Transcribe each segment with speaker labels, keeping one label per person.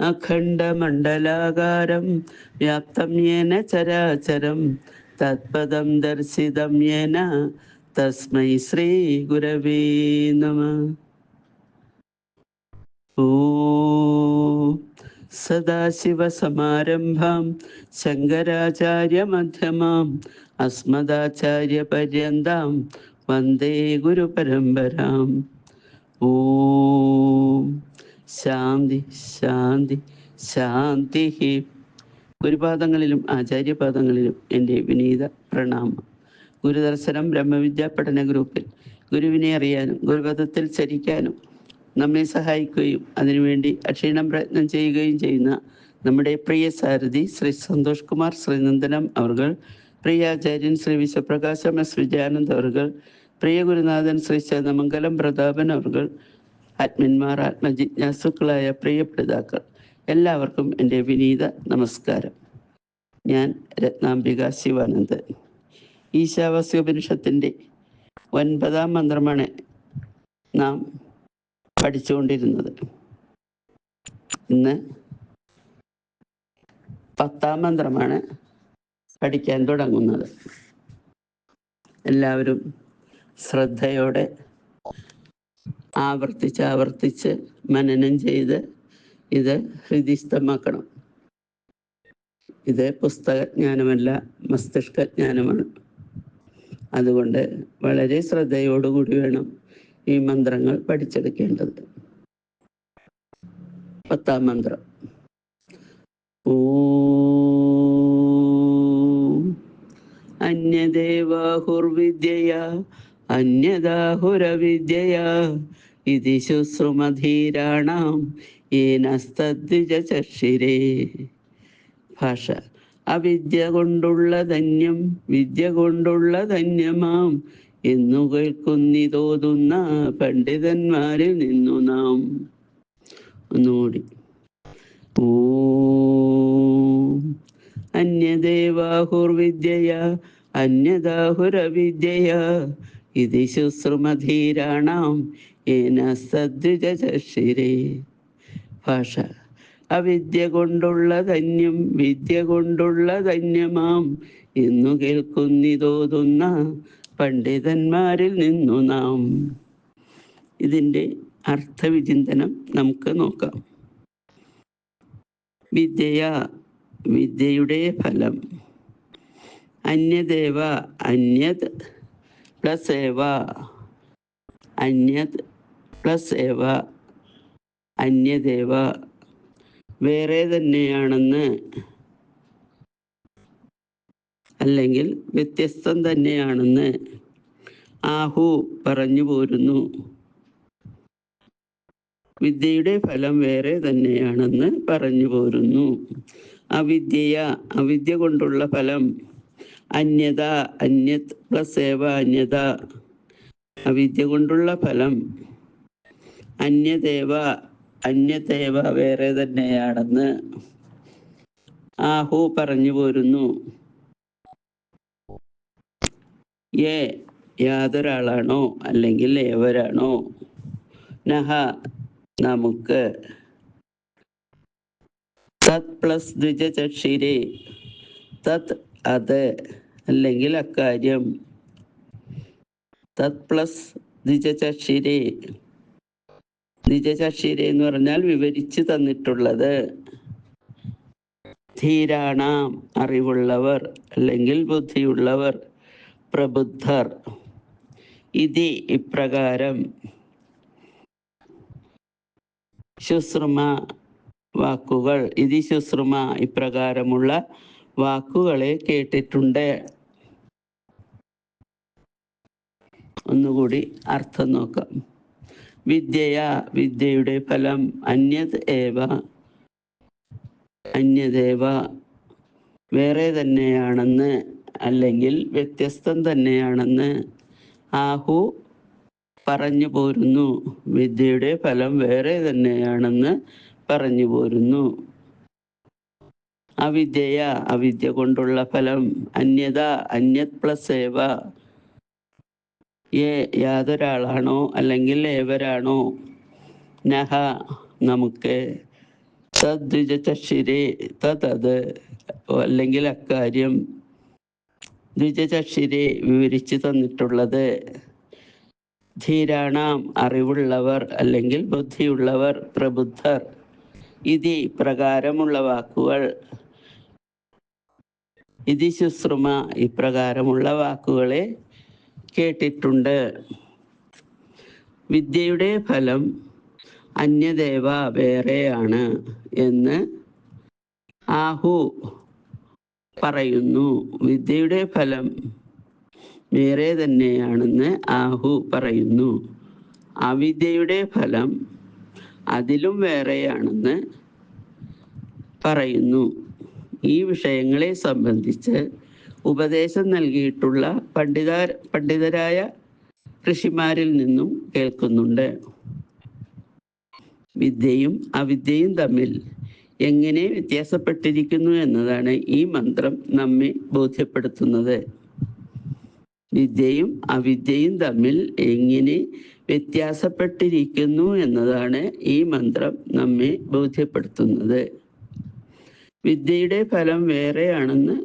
Speaker 1: അഖണ്ഡമണ്ഡലാകാരം വ്യാപ്തം യേന ചരാചരം തത്പദം ദർശിതം യേന തസ്മൈ ശ്രീ ഗുരവേ നമ. ഓ സദാശിവസമാരംഭാം ശങ്കരാചാര്യമധ്യമാം അസ്മദാചാര്യപര്യന്താം വന്ദേ ഗുരു പരമ്പരാം. ഓം. ശാന്തി ശാന്തി ശാന്തി. ഗുരുപാദങ്ങളിലും ആചാര്യപാദങ്ങളിലും എന്റെ വിനീത പ്രണാമം. ഗുരുദർശനം ബ്രഹ്മവിദ്യാ പഠന ഗ്രൂപ്പിൽ ഗുരുവിനെ അറിയാനും ഗുരുപഥത്തിൽ ചരിക്കാനും നമ്മെ സഹായിക്കുകയും അതിനുവേണ്ടി അക്ഷീണം പ്രയത്നം ചെയ്യുകയും ചെയ്യുന്ന നമ്മുടെ പ്രിയ സാരഥി ശ്രീ സന്തോഷ് കുമാർ ശ്രീനന്ദനം അവർ പ്രിയാചാര്യൻ ശ്രീ വിശ്വപ്രകാശം എസ്. വിജയാനന്ദ് അവർ പ്രിയ ഗുരുനാഥൻ ശ്രീ ചേതമംഗലം പ്രതാപൻ അവർ ആത്മന്മാർ ആത്മജിജ്ഞാസുക്കളായ പ്രിയപ്പെടുതാക്കൾ എല്ലാവർക്കും എന്റെ വിനീത നമസ്കാരം. ഞാൻ രത്നാംബിക ശിവാനന്ദൻ. ഈശാവാസ്യോപനിഷത്തിന്റെ ഒൻപതാം മന്ത്രമാണ് നാം പഠിച്ചുകൊണ്ടിരുന്നത്. ഇന്ന് പത്താം മന്ത്രമാണ് പഠിക്കാൻ തുടങ്ങുന്നത്. എല്ലാവരും ശ്രദ്ധയോടെ ആവർത്തിച്ച് ആവർത്തിച്ച് മനനം ചെയ്ത് ഇത് ഹൃദിസ്ഥമാക്കണം. ഇത് പുസ്തകജ്ഞാനമല്ല മസ്തിഷ്കജ്ഞാനമാണ്. അതുകൊണ്ട് വളരെ ശ്രദ്ധയോടുകൂടി വേണം ഈ മന്ത്രങ്ങൾ പഠിച്ചെടുക്കേണ്ടത്. പത്താം മന്ത്രം. ഓ അന്യദേവാഹുർവിദ്യയാ അന്യദാഹുരവിദ്യയാ. ഇതി ശുശ്രുമധീരാണാം ഏനസ്തദ്വിജചക്ഷിരേ ഭാഷ. അവിദ്യ കൊണ്ടുള്ള ധന്യം വിദ്യ കൊണ്ടുള്ള ധന്യമാം. എന്നു കേൾക്കുന്നിതോതുന്ന പണ്ഡിതന്മാരിൽ നിന്നു നാം. ഒന്നുകൂടി. ഓ അന്യദേവാഹുർവിദ്യയ അന്യദാഹുരവിദ്യയ. ഇതി ശുശ്രുമധീരാണാം ഏന സദ്വിജശിരേ. ഭാഷ അവിദ്യ കൊണ്ടുള്ള ധന്യം വിദ്യ കൊണ്ടുള്ള ധന്യമാം എന്നു കേൾക്കുന്നിതോതുന്ന പണ്ഡിതന്മാരിൽ നിന്നു നാം. ഇതിന്റെ അർത്ഥവിചിന്തനം നമുക്ക് നോക്കാം. വിദ്യയ വിദ്യയുടെ ഫലം. അന്യദേവ അന്യത് പ്ലസ് ഏവ അന്യത് പ്ലസ് ഏവ അന്യദേവ വേറെ തന്നെയാണെന്ന് അല്ലെങ്കിൽ വ്യത്യസ്തം തന്നെയാണെന്ന് ആഹു പറഞ്ഞു പോരുന്നു. വിദ്യയുടെ ഫലം വേറെ തന്നെയാണെന്ന് പറഞ്ഞു പോരുന്നു. അവിദ്യയ അവിദ്യ കൊണ്ടുള്ള ഫലം അന്യത അന്യത് പ്ലസ് ഏവ അന്യത അവിദ്യ കൊണ്ടുള്ള ഫലം. അന്യദേവ അന്യദേവ വേറെ തന്നെയാണെന്ന് ആഹു പറഞ്ഞു പോരുന്നു. ഏ യാതൊരാളാണോ? അല്ലെങ്കിൽ ഏവരാണോ? നഹ നമുക്ക്. തത് പ്ലസ് ദ്വിജചക്ഷിരെ. തത് അത് അല്ലെങ്കിൽ അക്കാര്യം. തത് പ്ലസ് നിജചക്ഷിരെ നിജചക്ഷിരെ എന്ന് പറഞ്ഞാൽ വിവരിച്ചു തന്നിട്ടുള്ളത്. ധീരാണാം അറിവുള്ളവർ അല്ലെങ്കിൽ ബുദ്ധിയുള്ളവർ പ്രബുദ്ധർ. ഇതി ഇപ്രകാരം. ശുശ്രുമ വാക്കുകൾ. ഇതി ശുശ്രുമ ഇപ്രകാരമുള്ള വാക്കുകളെ കേട്ടിട്ടുണ്ട്. ഒന്നുകൂടി അർത്ഥം നോക്കാം. വിദ്യയ വിദ്യയുടെ ഫലം അന്യത് ഏവ? അന്യദേവ വേറെ തന്നെയാണെന്ന് അല്ലെങ്കിൽ വ്യത്യസ്തം തന്നെയാണെന്ന് ആഹു പറഞ്ഞു പോരുന്നു. വിദ്യയുടെ ഫലം വേറെ തന്നെയാണെന്ന് പറഞ്ഞു പോരുന്നു. അവിദ്യയ അവിദ്യ കൊണ്ടുള്ള ഫലം അന്യത അന്യത് പ്ലസ് ഏവ. ഏ യാതൊരാളാണോ അല്ലെങ്കിൽ ഏവരാണോ? നഹ നമുക്ക്. തദ്വിജചഷിരെ തത് അല്ലെങ്കിൽ അക്കാര്യം. ദ്വിജചക്ഷിരെ വിവരിച്ചു തന്നിട്ടുള്ളത്. ധീരാണാം അറിവുള്ളവർ അല്ലെങ്കിൽ ബുദ്ധിയുള്ളവർ പ്രബുദ്ധർ. ഇതി പ്രകാരമുള്ള വാക്കുകൾ. ഇതി ശുശ്രുമ ഇപ്രകാരമുള്ള വാക്കുകളെ കേട്ടിട്ടുണ്ട്. വിദ്യയുടെ ഫലം അന്യദേവ വേറെയാണ് എന്ന് ആഹു പറയുന്നു. വിദ്യയുടെ ഫലം വേറെ തന്നെയാണെന്ന് ആഹു പറയുന്നു. അവിദ്യയുടെ ഫലം അതിലും വേറെയാണെന്ന് പറയുന്നു. ഈ വിഷയങ്ങളെ സംബന്ധിച്ച് ഉപദേശം നൽകിയിട്ടുള്ള പണ്ഡിത പണ്ഡിതരായ ഋഷിമാരിൽ നിന്നും കേൾക്കുന്നുണ്ട്. വിദ്യയും അവിദ്യയും തമ്മിൽ എങ്ങനെ വ്യത്യാസപ്പെട്ടിരിക്കുന്നു എന്നതാണ് ഈ മന്ത്രം നമ്മെ ബോധ്യപ്പെടുത്തുന്നത്. വിദ്യയും അവിദ്യയും തമ്മിൽ എങ്ങനെ വ്യത്യാസപ്പെട്ടിരിക്കുന്നു എന്നതാണ് ഈ മന്ത്രം നമ്മെ ബോധ്യപ്പെടുത്തുന്നത്. വിദ്യയുടെ ഫലം വേറെയാണെന്ന്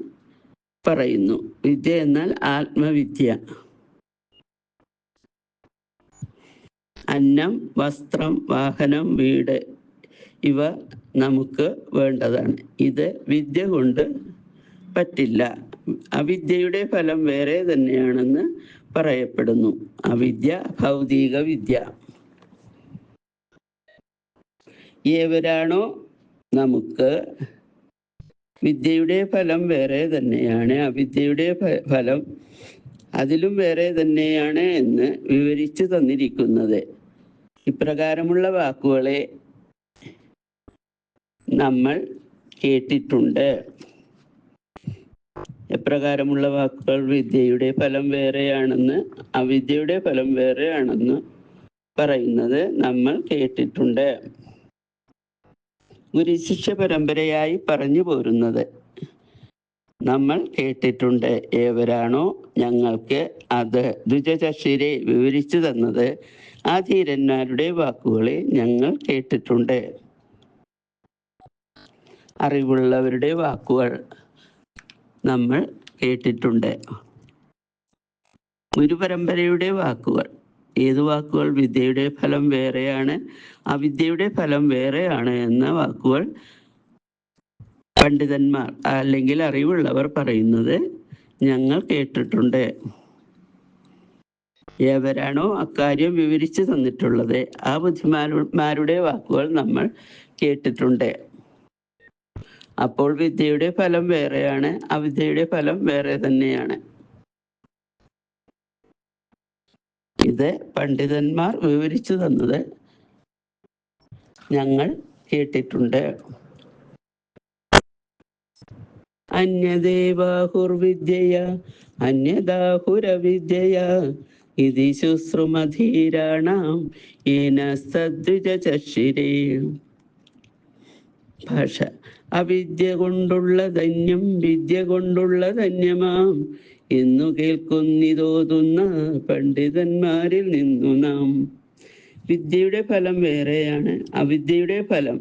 Speaker 1: പറയുന്നു. വിദ്യ എന്നാൽ ആത്മവിദ്യ. അന്നം വസ്ത്രം വാഹനം വീട് ഇവ നമുക്ക് വേണ്ടതാണ്. ഇത് വിദ്യ കൊണ്ട് പറ്റില്ല. അവിദ്യയുടെ ഫലം വേറെ തന്നെയാണെന്ന് പറയപ്പെടുന്നു. അവിദ്യ ഭൗതിക വിദ്യ. ഏവരാണോ നമുക്ക് വിദ്യയുടെ ഫലം വേറെ തന്നെയാണ്. അവിദ്യയുടെ ഫലം അതിലും വേറെ തന്നെയാണ് എന്ന് വിവരിച്ചു തന്നിരിക്കുന്നത്. ഇപ്രകാരമുള്ള വാക്കുകളെ നമ്മൾ കേട്ടിട്ടുണ്ട്. എപ്രകാരമുള്ള വാക്കുകൾ വിദ്യയുടെ ഫലം വേറെയാണെന്ന് അവിദ്യയുടെ ഫലം വേറെയാണെന്ന് പറയുന്നത് നമ്മൾ കേട്ടിട്ടുണ്ട്. ഗുരുശിഷ്യ പരമ്പരയായി പറഞ്ഞു പോരുന്നത്. നമ്മൾ കേട്ടിട്ടുണ്ട് ഏവരാണോ ഞങ്ങൾക്ക് അത് ദ്വിജശിരെ വിവരിച്ചു തന്നത്. ആ ധീരന്മാരുടെ വാക്കുകളെ ഞങ്ങൾ കേട്ടിട്ടുണ്ട്. അറിവുള്ളവരുടെ വാക്കുകൾ നമ്മൾ കേട്ടിട്ടുണ്ട്. ഗുരുപരമ്പരയുടെ വാക്കുകൾ ഏത് വാക്കുകൾ വിദ്യയുടെ ഫലം വേറെയാണ്? അവിദ്യയുടെ ഫലം വേറെയാണ് എന്ന വാക്കുകൾ പണ്ഡിതന്മാർ അല്ലെങ്കിൽ അറിവുള്ളവർ പറയുന്നത് ഞങ്ങൾ കേട്ടിട്ടുണ്ട്. ഏവരാണോ അക്കാര്യം വിവരിച്ചു തന്നിട്ടുള്ളത്? ആ ബുദ്ധിമാന്മാരുടെ വാക്കുകൾ നമ്മൾ കേട്ടിട്ടുണ്ട്. അപ്പോൾ വിദ്യയുടെ ഫലം വേറെയാണ്. അവിദ്യയുടെ ഫലം വേറെ തന്നെയാണ്. ഇത് പണ്ഡിതന്മാർ വിവരിച്ചു തന്നത് ഞങ്ങൾ കേട്ടിട്ടുണ്ട്. അന്യദേവാഹുർവിദ്യ അന്യദാഹുരവിദ്യ ഇതി ശുശ്രുമധീരാണാം ഏന സദ്വിജചഷിരേ ഭാഷ അവിദ്യ കൊണ്ടുള്ള ധന്യം വിദ്യ കൊണ്ടുള്ള ധന്യമാം എന്നു കേൾക്കുന്നിതോതുന്ന പണ്ഡിതന്മാരിൽ നിന്നു നാം. വിദ്യയുടെ ഫലം വേറെയാണ് അവിദ്യയുടെ ഫലം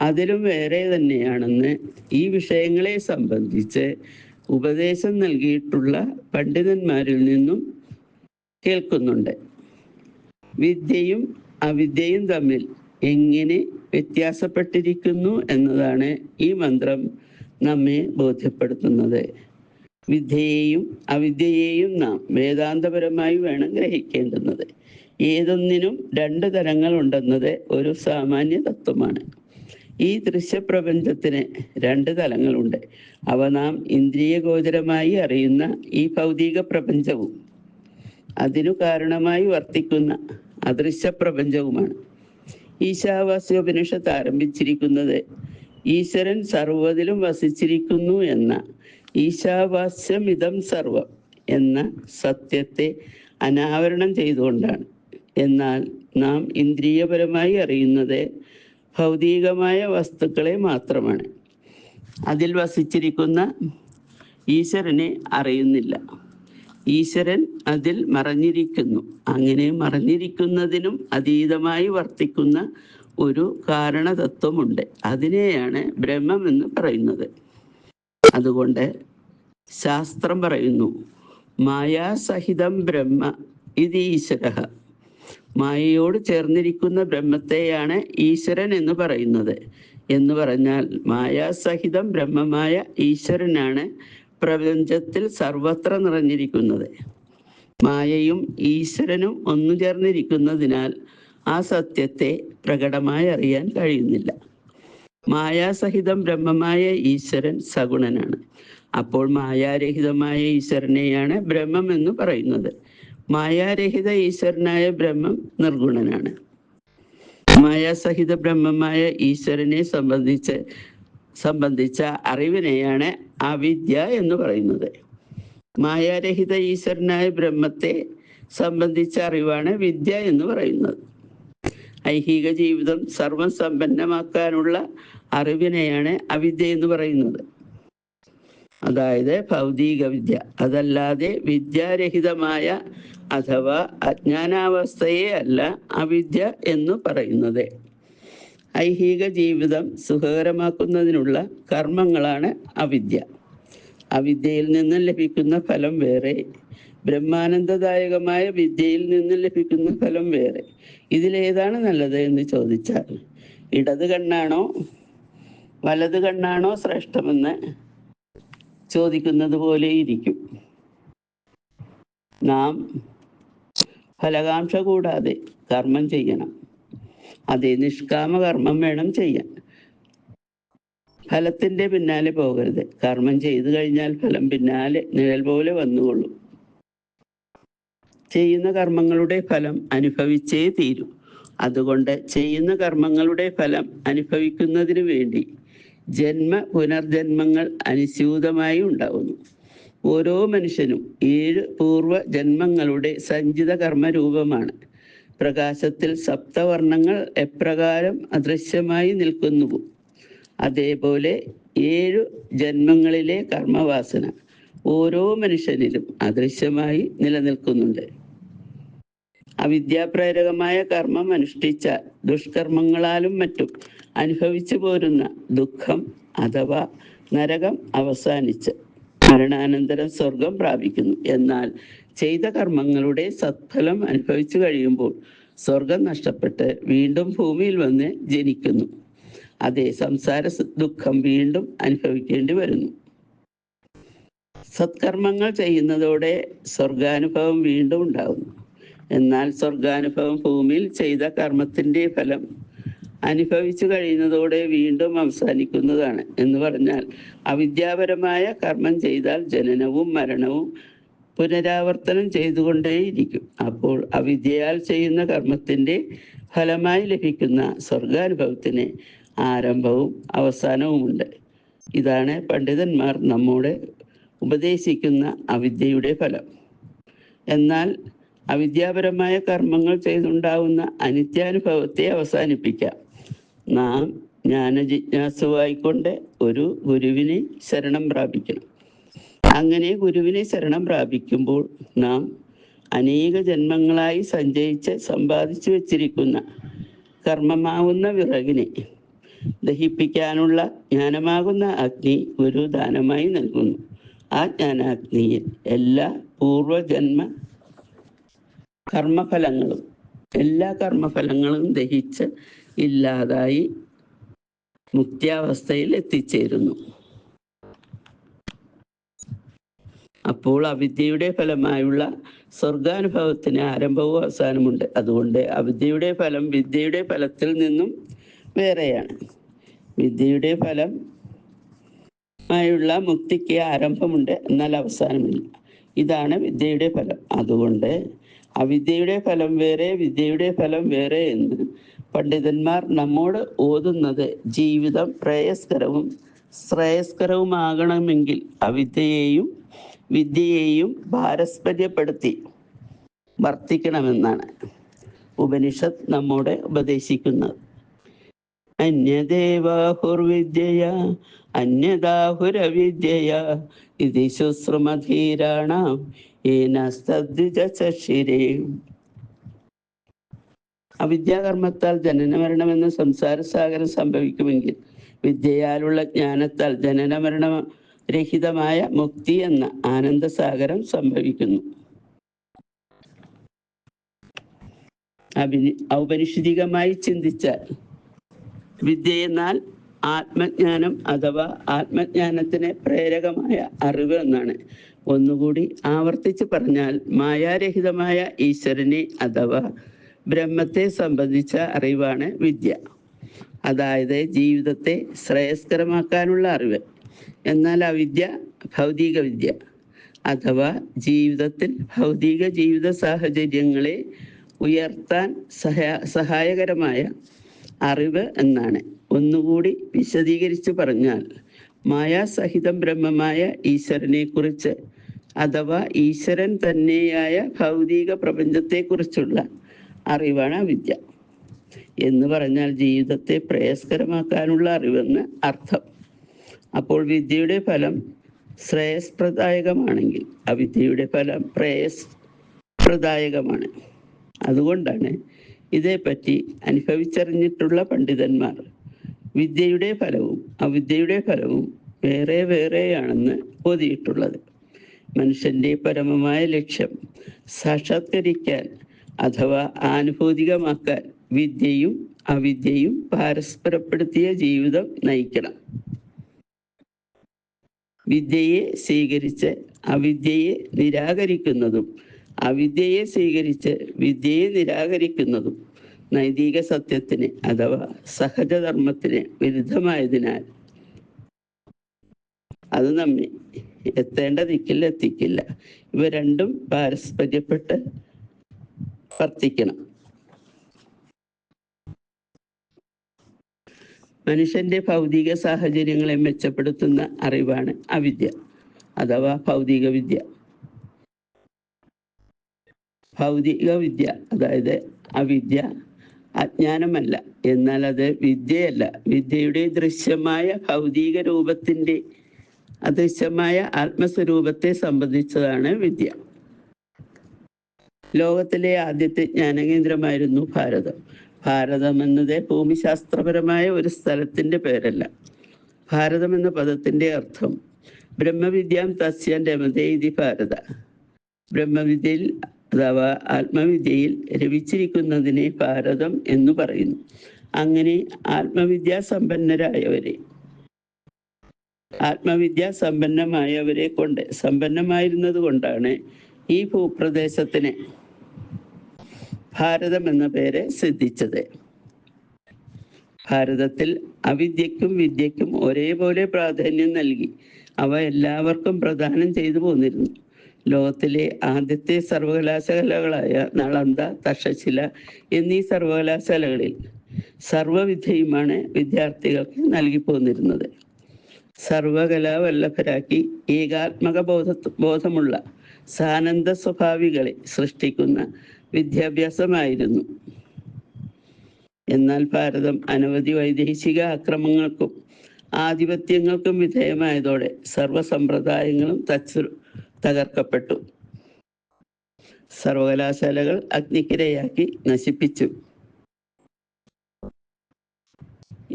Speaker 1: അതിലും വേറെ തന്നെയാണെന്ന് ഈ വിഷയങ്ങളെ സംബന്ധിച്ച് ഉപദേശം നൽകിയിട്ടുള്ള പണ്ഡിതന്മാരിൽ നിന്നും കേൾക്കുന്നുണ്ട്. വിദ്യയും അവിദ്യയും തമ്മിൽ എങ്ങനെ വ്യത്യാസപ്പെട്ടിരിക്കുന്നു എന്നതാണ് ഈ മന്ത്രം നമ്മെ ബോധ്യപ്പെടുത്തുന്നത്. വിദ്യയെയും അവിദ്യയെയും നാം വേദാന്തപരമായി വേണം ഗ്രഹിക്കേണ്ടുന്നത്. ഏതൊന്നിനും രണ്ട് തലങ്ങളുണ്ടെന്നത് ഒരു സാമാന്യ തത്വമാണ്. ഈ ദൃശ്യപ്രപഞ്ചത്തിന് രണ്ട് തലങ്ങളുണ്ട്. അവ നാം ഇന്ദ്രിയഗോചരമായി അറിയുന്ന ഈ ഭൗതിക പ്രപഞ്ചവും അതിനു കാരണമായി വർത്തിക്കുന്ന അദൃശ്യ പ്രപഞ്ചവുമാണ് ഈശാവാസ്യോപനിഷത്ത് ആരംഭിച്ചിരിക്കുന്നത് ഈശ്വരൻ സർവതിലും വസിച്ചിരിക്കുന്നു എന്ന ഈശാവാസ്യമിതം സർവം എന്ന സത്യത്തെ അനാവരണം ചെയ്തുകൊണ്ടാണ്. എന്നാൽ നാം ഇന്ദ്രിയപരമായി അറിയുന്നത് ഭൗതികമായ വസ്തുക്കളെ മാത്രമാണ്. അതിൽ വസിച്ചിരിക്കുന്ന ഈശ്വരനെ അറിയുന്നില്ല. ഈശ്വരൻ അതിൽ മറഞ്ഞിരിക്കുന്നു. അങ്ങനെ മറഞ്ഞിരിക്കുന്നതിനും അതീതമായി വർത്തിക്കുന്ന ഒരു കാരണതത്വമുണ്ട്. അതിനെയാണ് ബ്രഹ്മം എന്ന് പറയുന്നത്. അതുകൊണ്ട് ശാസ്ത്രം പറയുന്നു. മായാസഹിതം ബ്രഹ്മ ഇത് ഈശ്വര. മായയോട് ചേർന്നിരിക്കുന്ന ബ്രഹ്മത്തെയാണ് ഈശ്വരൻ എന്ന് പറയുന്നത്. എന്ന് പറഞ്ഞാൽ മായാസഹിതം ബ്രഹ്മമായ ഈശ്വരനാണ് പ്രപഞ്ചത്തിൽ സർവത്ര നിറഞ്ഞിരിക്കുന്നത്. മായയും ഈശ്വരനും ഒന്നു ചേർന്നിരിക്കുന്നതിനാൽ ആ സത്യത്തെ പ്രകടമായി അറിയാൻ കഴിയുന്നില്ല. മായാസഹിതം ബ്രഹ്മമായ ഈശ്വരൻ സഗുണനാണ്. അപ്പോൾ മായാരഹിതമായ ഈശ്വരനെയാണ് ബ്രഹ്മം എന്ന് പറയുന്നത്. മായാരഹിത ഈശ്വരനായ ബ്രഹ്മം നിർഗുണനാണ്. മായാസഹിത ബ്രഹ്മമായ ഈശ്വരനെ സംബന്ധിച്ച് സംബന്ധിച്ച അറിവിനെയാണ് അവിദ്യ എന്ന് പറയുന്നത്. മായാരഹിത ഈശ്വരനായ ബ്രഹ്മത്തെ സംബന്ധിച്ച അറിവാണ് വിദ്യ എന്ന് പറയുന്നത്. ഐഹിക ജീവിതം സർവം സമ്പന്നമാക്കാനുള്ള അറിവിനെയാണ് അവിദ്യ എന്ന് പറയുന്നത്. അതായത് ഭൗതിക വിദ്യ അതല്ലാതെ വിദ്യാരഹിതമായ അഥവാ അജ്ഞാനാവസ്ഥയെ അല്ല അവിദ്യ എന്ന് പറയുന്നത്. ഐഹിക ജീവിതം സുഖകരമാക്കുന്നതിനുള്ള കർമ്മങ്ങളാണ് അവിദ്യ. അവിദ്യയിൽ നിന്ന് ലഭിക്കുന്ന ഫലം വേറെ ബ്രഹ്മാനന്ദദായകമായ വിദ്യയിൽ നിന്ന് ലഭിക്കുന്ന ഫലം വേറെ. ഇതിലേതാണ് നല്ലത് എന്ന് ചോദിച്ചാൽ ഇടത് കണ്ണാണോ വലത് കണ്ണാണോ ശ്രേഷ്ഠമെന്ന് ചോദിക്കുന്നത് പോലെ ഇരിക്കും നാം ഫലകാംക്ഷ കൂടാതെ കർമ്മം ചെയ്യണം. അതേ നിഷ്കാമ കർമ്മം വേണം ചെയ്യാൻ. ഫലത്തിന്റെ പിന്നാലെ പോകരുത്. കർമ്മം ചെയ്തു കഴിഞ്ഞാൽ ഫലം പിന്നാലെ നിഴൽ പോലെ വന്നുകൊള്ളും. ചെയ്യുന്ന കർമ്മങ്ങളുടെ ഫലം അനുഭവിച്ചേ തീരൂ. അതുകൊണ്ട് ചെയ്യുന്ന കർമ്മങ്ങളുടെ ഫലം അനുഭവിക്കുന്നതിന് വേണ്ടി ജന്മ പുനർജന്മങ്ങൾ അനുസ്യൂതമായി ഉണ്ടാവുന്നു. ഓരോ മനുഷ്യനും ഏഴ് പൂർവ ജന്മങ്ങളുടെ സഞ്ചിത കർമ്മരൂപമാണ് പ്രകാശത്തിൽ സപ്തവർണങ്ങൾ എപ്രകാരം അദൃശ്യമായി നിൽക്കുന്നുവോ അതേപോലെ ഏഴു ജന്മങ്ങളിലെ കർമ്മവാസന ഓരോ മനുഷ്യനിലും അദൃശ്യമായി നിലനിൽക്കുന്നുണ്ട്. അവിദ്യാപ്രേരകമായ കർമ്മം അനുഷ്ഠിച്ച ദുഷ്കർമ്മങ്ങളാലും മറ്റും അനുഭവിച്ചു പോരുന്ന ദുഃഖം അഥവാ നരകം അവസാനിച്ച് മരണാനന്തരം സ്വർഗം പ്രാപിക്കുന്നു. എന്നാൽ ചെയ്ത കർമ്മങ്ങളുടെ സത്ഫലം അനുഭവിച്ചു കഴിയുമ്പോൾ സ്വർഗം നഷ്ടപ്പെട്ട് വീണ്ടും ഭൂമിയിൽ വന്ന് ജനിക്കുന്നു. അതെ സംസാര ദുഃഖം വീണ്ടും അനുഭവിക്കേണ്ടി വരുന്നു. സത്കർമ്മങ്ങൾ ചെയ്യുന്നതോടെ സ്വർഗാനുഭവം വീണ്ടും ഉണ്ടാകുന്നു. എന്നാൽ സ്വർഗാനുഭവം ഭൂമിയിൽ ചെയ്ത കർമ്മത്തിന്റെ ഫലം അനുഭവിച്ചു കഴിയുന്നതോടെ വീണ്ടും അവസാനിക്കുന്നതാണ് എന്ന് പറഞ്ഞാൽ അവിദ്യാപരമായ കർമ്മം ചെയ്താൽ ജനനവും മരണവും പുനരാവർത്തനം ചെയ്തുകൊണ്ടേയിരിക്കും. അപ്പോൾ അവിദ്യയാൽ ചെയ്യുന്ന കർമ്മത്തിന്റെ ഫലമായി ലഭിക്കുന്ന സ്വർഗാനുഭവത്തിന് ആരംഭവും അവസാനവുമുണ്ട് ഇതാണ് പണ്ഡിതന്മാർ നമ്മോട് ഉപദേശിക്കുന്ന അവിദ്യയുടെ ഫലം. എന്നാൽ അവിദ്യാപരമായ കർമ്മങ്ങൾ ചെയ്തുണ്ടാവുന്ന അനിത്യാനുഭവത്തെ അവസാനിപ്പിക്കാം. നാം ജ്ഞാനജിജ്ഞാസുവായിക്കൊണ്ട് ഒരു ഗുരുവിനെ ശരണം പ്രാപിക്കണം. അങ്ങനെ ഗുരുവിനെ ശരണം പ്രാപിക്കുമ്പോൾ നാം അനേക ജന്മങ്ങളായി സഞ്ചയിച്ച് സമ്പാദിച്ചു വച്ചിരിക്കുന്ന കർമ്മമാവുന്ന വിറകിനെ ദഹിപ്പിക്കാനുള്ള ജ്ഞാനമാകുന്ന അഗ്നി ഗുരു ദാനമായി നൽകുന്നു. ആ ജ്ഞാനാഗ്നിയിൽ എല്ലാ പൂർവജന്മ കർമ്മഫലങ്ങളും എല്ലാ കർമ്മഫലങ്ങളും ദഹിച്ച് ഇല്ലാതായി മുക്തിയാവസ്ഥയിൽ എത്തിച്ചേരുന്നു. അപ്പോൾ അവിദ്യയുടെ ഫലമായുള്ള സ്വർഗാനുഭവത്തിന് ആരംഭവും അവസാനമുണ്ട്. അതുകൊണ്ട് അവിദ്യയുടെ ഫലം വിദ്യയുടെ ഫലത്തിൽ നിന്നും വേറെയാണ്. വിദ്യയുടെ ഫലം ആയുള്ള മുക്തിക്ക് ആരംഭമുണ്ട് എന്നാൽ അവസാനമില്ല. ഇതാണ് വിദ്യയുടെ ഫലം. അതുകൊണ്ട് അവിദ്യയുടെ ഫലം വേറെ വിദ്യയുടെ ഫലം വേറെ എന്ന്. പണ്ഡിതന്മാർ നമ്മോട് ഓതുന്നത് ജീവിതം പ്രേയസ്കരവും ശ്രേയസ്കരവുമാകണമെങ്കിൽ അവിദ്യയെയും വിദ്യയെയും പാരസ്പര്യപ്പെടുത്തി വർത്തിക്കണമെന്നാണ് ഉപനിഷത്ത് നമ്മോട് ഉപദേശിക്കുന്നത്. അന്യദേവാഹുർവിദ്യയ അന്യദാഹുരവിദ്യയ ഇതി ശുശ്രുമധീരാണാം ഏനസ്തദ്വിജശിരേ അവിദ്യാകർമ്മത്താൽ ജനന മരണമെന്ന സംസാര സാഗരം സംഭവിക്കുമെങ്കിൽ വിദ്യയാലുള്ള ജ്ഞാനത്താൽ ജനന മരണ രഹിതമായ മുക്തി എന്ന ആനന്ദസാഗരം സംഭവിക്കുന്നു. ഔപനിഷിതികമായി ചിന്തിച്ചാൽ വിദ്യ എന്നാൽ ആത്മജ്ഞാനം അഥവാ ആത്മജ്ഞാനത്തിന് പ്രേരകമായ അറിവ് എന്നാണ്. ഒന്നുകൂടി ആവർത്തിച്ച് പറഞ്ഞാൽ മായാരഹിതമായ ഈശ്വരനെ അഥവാ ബ്രഹ്മത്തെ സംബന്ധിച്ച അറിവാണ് വിദ്യ. അതായത് ജീവിതത്തെ ശ്രേയസ്കരമാക്കാനുള്ള അറിവ്. എന്നാൽ ആ വിദ്യ ഭൗതിക വിദ്യ. അഥവാ ജീവിതത്തിൽ ഭൗതിക ജീവിത സാഹചര്യങ്ങളെ ഉയർത്താൻ സഹാ സഹായകരമായ അറിവ് എന്നാണ്. ഒന്നുകൂടി വിശദീകരിച്ചു പറഞ്ഞാൽ മായാസഹിതം ബ്രഹ്മമായ ഈശ്വരനെ കുറിച്ച് അഥവാ ഈശ്വരൻ തന്നെയായ ഭൗതിക പ്രപഞ്ചത്തെക്കുറിച്ചുള്ള അറിവാണ് വിദ്യ എന്ന് പറഞ്ഞാൽ ജീവിതത്തെ പ്രയസ്കരമാക്കാനുള്ള അറിവെന്ന് അർത്ഥം. അപ്പോൾ വിദ്യയുടെ ഫലം ശ്രേയസ്പ്രദായകമാണെങ്കിൽ അവിദ്യയുടെ ഫലം പ്രേയസ്പ്രദായകമാണ്. അതുകൊണ്ടാണ് ഇതേപ്പറ്റി അനുഭവിച്ചറിഞ്ഞിട്ടുള്ള പണ്ഡിതന്മാർ. വിദ്യയുടെ ഫലവും അവിദ്യയുടെ ഫലവും വേറെ വേറെയാണെന്ന് ഓതിയിട്ടുള്ളത് മനുഷ്യന്റെ പരമമായ ലക്ഷ്യം സാക്ഷാത്കരിക്കാൻ അഥവാ ആനുഭൂതികമാക്കാൻ വിദ്യയും അവിദ്യയും പാരസ്പരപ്പെടുത്തിയ ജീവിതം നയിക്കണം. വിദ്യയെ സ്വീകരിച്ച് അവിദ്യയെ നിരാകരിക്കുന്നതും അവിദ്യയെ സ്വീകരിച്ച് വിദ്യയെ നിരാകരിക്കുന്നതും നൈതിക സത്യത്തിന് അഥവാ സഹജധർമ്മത്തിന് വിരുദ്ധമായതിനാൽ അത് നമ്മെ എത്തേണ്ട ദിക്കിൽ എത്തിക്കില്ല. ഇവ രണ്ടും പാരസ്പര്യപ്പെട്ട് വർത്തിക്കണം. മനുഷ്യന്റെ ഭൗതിക സാഹചര്യങ്ങളെ മെച്ചപ്പെടുത്തുന്ന അറിവാണ് അവിദ്യ. അഥവാ ഭൗതിക വിദ്യ ഭൗതിക വിദ്യ അതായത് അവിദ്യ അജ്ഞാനമല്ല. എന്നാൽ അത് വിദ്യയല്ല. വിദ്യയുടെ ദൃശ്യമായ ഭൗതിക രൂപത്തിന്റെ അദൃശ്യമായ ആത്മസ്വരൂപത്തെ സംബന്ധിച്ചതാണ് വിദ്യ. ലോകത്തിലെ ആദ്യത്തെ ജ്ഞാനകേന്ദ്രമായിരുന്നു ഭാരതം. ഭാരതം എന്നത് ഭൂമിശാസ്ത്രപരമായ ഒരു സ്ഥലത്തിന്റെ പേരല്ല. ഭാരതം എന്ന പദത്തിന്റെ അർത്ഥം ബ്രഹ്മവിദ്യാം തസ്യാൻ രമതേ ഇതി ഭാരത. ബ്രഹ്മവിദ്യയിൽ അഥവാ ആത്മവിദ്യയിൽ രവിച്ചിരിക്കുന്നതിനെ ഭാരതം എന്ന് പറയുന്നു. അങ്ങനെ ആത്മവിദ്യാ സമ്പന്നരായവരെ ആത്മവിദ്യാ സമ്പന്നമായവരെ കൊണ്ട് സമ്പന്നമായിരുന്നത് കൊണ്ടാണ് ഈ ഭൂപ്രദേശത്തിന് ഭാരതം എന്ന പേര് സിദ്ധിച്ചത്. ഭാരതത്തിൽ അവിദ്യക്കും വിദ്യക്കും ഒരേപോലെ പ്രാധാന്യം നൽകി അവ എല്ലാവർക്കും പ്രദാനം ചെയ്തു പോന്നിരുന്നു. ലോകത്തിലെ ആദ്യത്തെ സർവകലാശാലകളായ നളന്ദ തക്ഷശില എന്നീ സർവകലാശാലകളിൽ സർവവിദ്യയുമാണ് വിദ്യാർത്ഥികൾക്ക് നൽകി പോന്നിരുന്നത് സർവകലാവല്ലഭരാക്കി ഏകാത്മക ബോധ ബോധമുള്ള സാനന്ദ സ്വഭാവികളെ സൃഷ്ടിക്കുന്ന വിദ്യാഭ്യാസമായിരുന്നു. എന്നാൽ ഭാരതം അനവധി വൈദേശിക ആക്രമങ്ങൾക്കും ആധിപത്യങ്ങൾക്കും വിധേയമായതോടെ സർവസമ്പ്രദായങ്ങളും തച്ചു തകർക്കപ്പെട്ടു. സർവകലാശാലകൾ അഗ്നിക്കിരയാക്കി നശിപ്പിച്ചു.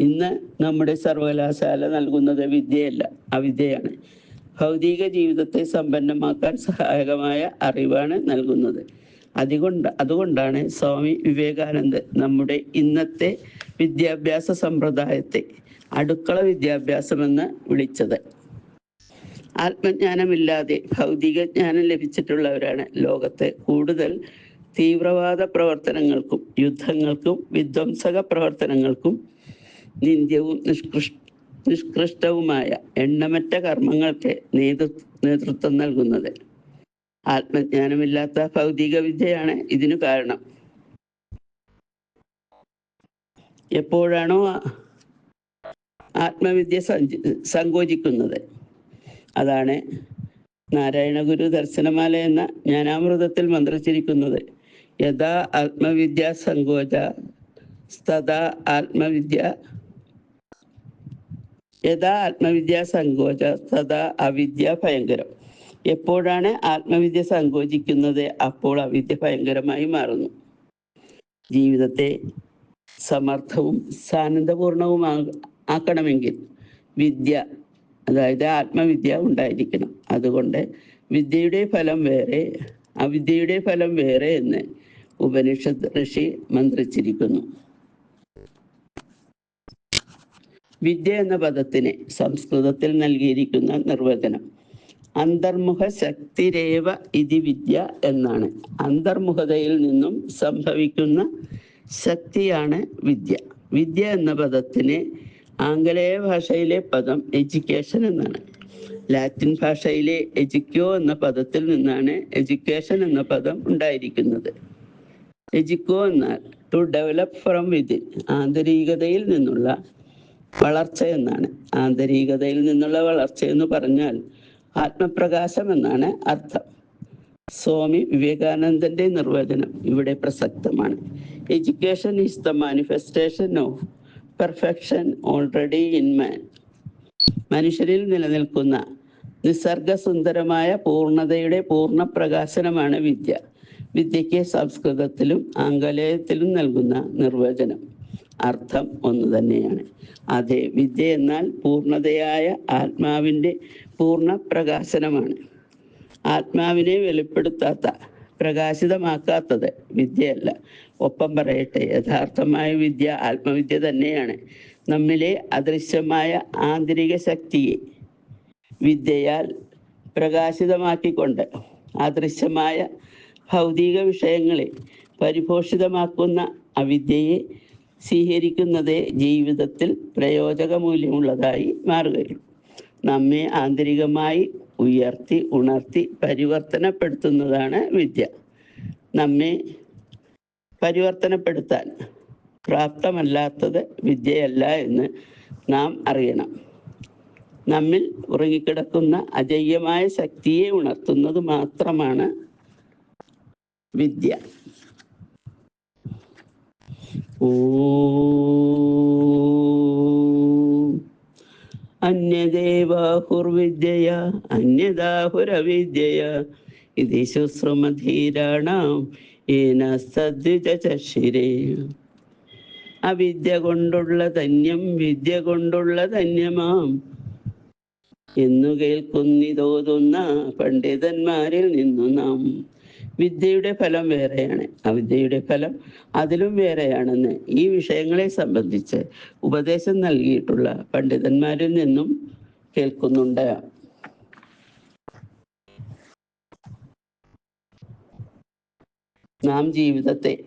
Speaker 1: ഇന്ന് നമ്മുടെ സർവകലാശാല നൽകുന്നത് വിദ്യയല്ല അവിദ്യയാണ്. ഭൗതിക ജീവിതത്തെ സമ്പന്നമാക്കാൻ സഹായകമായ അറിവാണ് നൽകുന്നത്. അതുകൊണ്ട് അതുകൊണ്ടാണ് സ്വാമി വിവേകാനന്ദൻ നമ്മുടെ ഇന്നത്തെ വിദ്യാഭ്യാസ സമ്പ്രദായത്തെ അടുക്കള വിദ്യാഭ്യാസമെന്ന് വിളിച്ചത്. ആത്മജ്ഞാനമില്ലാതെ ഭൗതിക ജ്ഞാനം ലഭിച്ചിട്ടുള്ളവരാണ് ലോകത്തെ. കൂടുതൽ തീവ്രവാദ പ്രവർത്തനങ്ങൾക്കും യുദ്ധങ്ങൾക്കും വിധ്വംസക പ്രവർത്തനങ്ങൾക്കും നിന്ദ്യവും നിഷ്കൃഷ് നിഷ്കൃഷ്ടവുമായ എണ്ണമറ്റ കർമ്മങ്ങൾക്ക് നേതൃ നേതൃത്വം നൽകുന്നത്. ആത്മജ്ഞാനമില്ലാത്ത ഭൗതിക വിദ്യയാണ് ഇതിനു കാരണം. എപ്പോഴാണോ ആത്മവിദ്യ സഞ്ചി സങ്കോചിക്കുന്നത്? അതാണ് നാരായണഗുരു ദർശനമാല എന്ന ജ്ഞാനാമൃതത്തിൽ മന്ത്രിച്ചിരിക്കുന്നത്. യഥാ ആത്മവിദ്യ സങ്കോച സദാ ആത്മവിദ്യ യഥാ ആത്മവിദ്യ സങ്കോച സദാ അവിദ്യ ഭയങ്കരം. എപ്പോഴാണ് ആത്മവിദ്യ സങ്കോചിക്കുന്നത്? അപ്പോൾ അവിദ്യ ഭയങ്കരമായി മാറുന്നു. ജീവിതത്തെ സമർത്ഥവും സാനന്ദപൂർണവും ആക്കണമെങ്കിൽ വിദ്യ അതായത് ആത്മവിദ്യ ഉണ്ടായിരിക്കണം. അതുകൊണ്ട് വിദ്യയുടെ ഫലം വേറെ അവിദ്യയുടെ ഫലം വേറെ എന്ന് ഉപനിഷത്ത് ഋഷി മന്ത്രിച്ചിരിക്കുന്നു. വിദ്യ എന്ന പദത്തിന് സംസ്കൃതത്തിൽ നൽകിയിരിക്കുന്ന നിർവചനം അന്തർമുഖ ശക്തിരേവ ഇതി വിദ്യ എന്നാണ്. അന്തർമുഖതയിൽ നിന്നും സംഭവിക്കുന്ന ശക്തിയാണ് വിദ്യ. വിദ്യ എന്ന പദത്തിന് ആംഗലേയ ഭാഷയിലെ പദം എഡ്യൂക്കേഷൻ എന്നാണ്. ലാറ്റിൻ ഭാഷയിലെ എജിക്കോ എന്ന പദത്തിൽ നിന്നാണ് എഡ്യൂക്കേഷൻ എന്ന പദം ഉണ്ടായിരിക്കുന്നത്. എജിക്കോ എന്നാൽ ടു ഡെവലപ്പ് ഫ്രം വിതിൻ ആന്തരികതയിൽ നിന്നുള്ള വളർച്ച എന്നാണ്. ആന്തരികതയിൽ നിന്നുള്ള വളർച്ച എന്ന് പറഞ്ഞാൽ ആത്മപ്രകാശം എന്നാണ് അർത്ഥം. സ്വാമി വിവേകാനന്ദന്റെ നിർവചനം ഇവിടെ പ്രസക്തമാണ്. Education is the manifestation of perfection already in man മനുഷ്യരിൽ നിലനിൽക്കുന്ന നിസർഗസുന്ദരമായ പൂർണതയുടെ പൂർണ പ്രകാശനമാണ് വിദ്യ. വിദ്യയ്ക്ക് സംസ്കൃതത്തിലും ആംഗലേയത്തിലും നൽകുന്ന നിർവചനം. അർത്ഥം ഒന്ന് തന്നെയാണ്. അതെ വിദ്യ എന്നാൽ പൂർണതയായ ആത്മാവിന്റെ പൂർണ പ്രകാശനമാണ് ആത്മാവിനെ വെളിപ്പെടുത്താത്ത പ്രകാശിതമാക്കാത്തത് വിദ്യയല്ല. ഒപ്പം പറയട്ടെ. യഥാർത്ഥമായ വിദ്യ ആത്മവിദ്യ തന്നെയാണ്. നമ്മിലെ അദൃശ്യമായ ആന്തരിക ശക്തിയെ വിദ്യയാൽ പ്രകാശിതമാക്കിക്കൊണ്ട് അദൃശ്യമായ ഭൗതിക വിഷയങ്ങളെ പരിപോഷിതമാക്കുന്ന അവിദ്യയെ സ്വീകരിക്കുന്നതേ ജീവിതത്തിൽ പ്രയോജക മൂല്യമുള്ളതായി മാറുകയുള്ളൂ നമ്മെ ആന്തരികമായി ഉയർത്തി ഉണർത്തി പരിവർത്തനപ്പെടുത്തുന്നതാണ് വിദ്യ. നമ്മെ പരിവർത്തനപ്പെടുത്താൻ പ്രാപ്തമല്ലാത്തത് വിദ്യയല്ല എന്ന് നാം അറിയണം. നമ്മിൽ ഉറങ്ങിക്കിടക്കുന്ന അജയ്യമായ ശക്തിയെ ഉണർത്തുന്നത് മാത്രമാണ് വിദ്യ. അന്യദേവാഹുർവിദ്യ അന്യദാഹുരവിദ്യ ഇതി ശുശ്രുമധീരാണാം ഏന സദ്വിജശിരേ അവിദ്യ കൊണ്ടുള്ള ധന്യം വിദ്യ കൊണ്ടുള്ള ധന്യമാം. എന്നു കേൾക്കുന്നിതോതുന്ന പണ്ഡിതന്മാരിൽ നിന്നു നാം. വിദ്യയുടെ ഫലം വേറെയാണ്. അവിദ്യയുടെ ഫലം അതിലും വേറെയാണെന്ന് ഈ വിഷയങ്ങളെ സംബന്ധിച്ച് ഉപദേശം നൽകിയിട്ടുള്ള പണ്ഡിതന്മാരിൽ നിന്നും കേൾക്കുന്നുണ്ട്. നാം ജീവിതത്തെ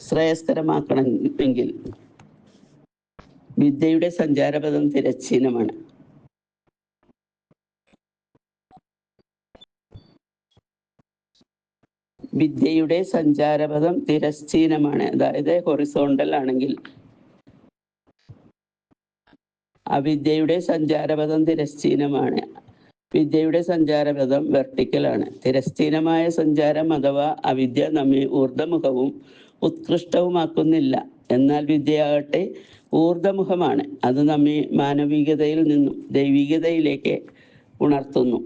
Speaker 1: ശ്രേയസ്കരമാക്കണമെങ്കിൽ വിദ്യയുടെ സഞ്ചാരപഥം തിരശ്ചീനമാണ്. വിദ്യയുടെ സഞ്ചാരപഥം തിരശ്ചീനമാണ്. അതായത് ഹൊറിസോണ്ടൽ ആണെങ്കിൽ അവിദ്യയുടെ സഞ്ചാരപഥം തിരശ്ചീനമാണ്. വിദ്യയുടെ സഞ്ചാരപഥം വെർട്ടിക്കലാണ് തിരസ്ഥീനമായ സഞ്ചാരം അഥവാ അവിദ്യ നമ്മെ ഊർദ്ധമുഖവും ഉത്കൃഷ്ടവുമാക്കുന്നില്ല. എന്നാൽ വിദ്യയാകട്ടെ ഊർദ്ധമുഖമാണ് അത് നമ്മെ മാനവികതയിൽ നിന്നും ദൈവികതയിലേക്ക് ഉണർത്തുന്നു.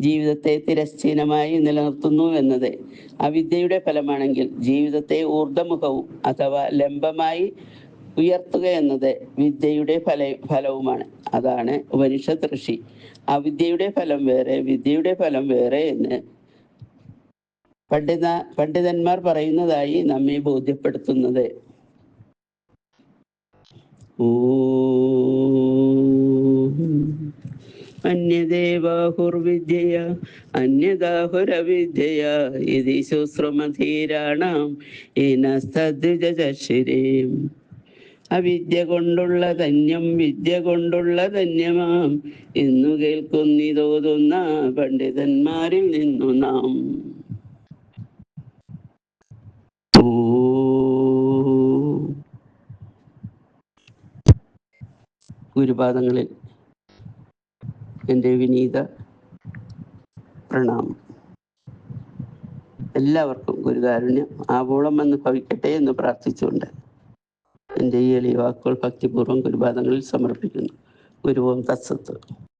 Speaker 1: ജീവിതത്തെ തിരശ്ചീനമായി നിലനിർത്തുന്നു എന്നത് അവിദ്യയുടെ ഫലമാണെങ്കിൽ ജീവിതത്തെ ഊർദ്ധമുഖവും അഥവാ ലംബമായി ഉയർത്തുക എന്നത് വിദ്യയുടെ ഫല ഫലവുമാണ്. അതാണ് ഉപനിഷത്ത് ഋഷി. വിദ്യയുടെ ഫലം വേറെ വിദ്യയുടെ ഫലം വേറെ എന്ന് പണ്ഡിത പണ്ഡിതന്മാർ പറയുന്നതായി നമ്മെ ബോധ്യപ്പെടുത്തുന്നത്. അന്യദേവാഹുർവിദ്യ അന്യദാഹുരവിദ്യയ ഇതി ശുശ്രമധീരാണം ഇനസ്തദ്വിജശിരേം അവിദ്യ കൊണ്ടുള്ള ധന്യം വിദ്യ കൊണ്ടുള്ള ധന്യമാം. ഇന്നു കേൾക്കുന്നിതോതുന്ന പണ്ഡിതന്മാരിൽ നിന്നു നാം. ഗുരുപാദങ്ങളിൽ എന്റെ വിനീത പ്രണാമം. എല്ലാവർക്കും ഗുരുകാരുണ്യം. ആവോളം എന്ന് ഭവിക്കട്ടെ എന്ന് പ്രാർത്ഥിച്ചുകൊണ്ട് എന്റെ ഈ എളിയ വാക്കുകൾ ഭക്തിപൂർവം ഗുരുപാദങ്ങളിൽ സമർപ്പിക്കുന്നു. ഗുരുവും തത്സത്ത്.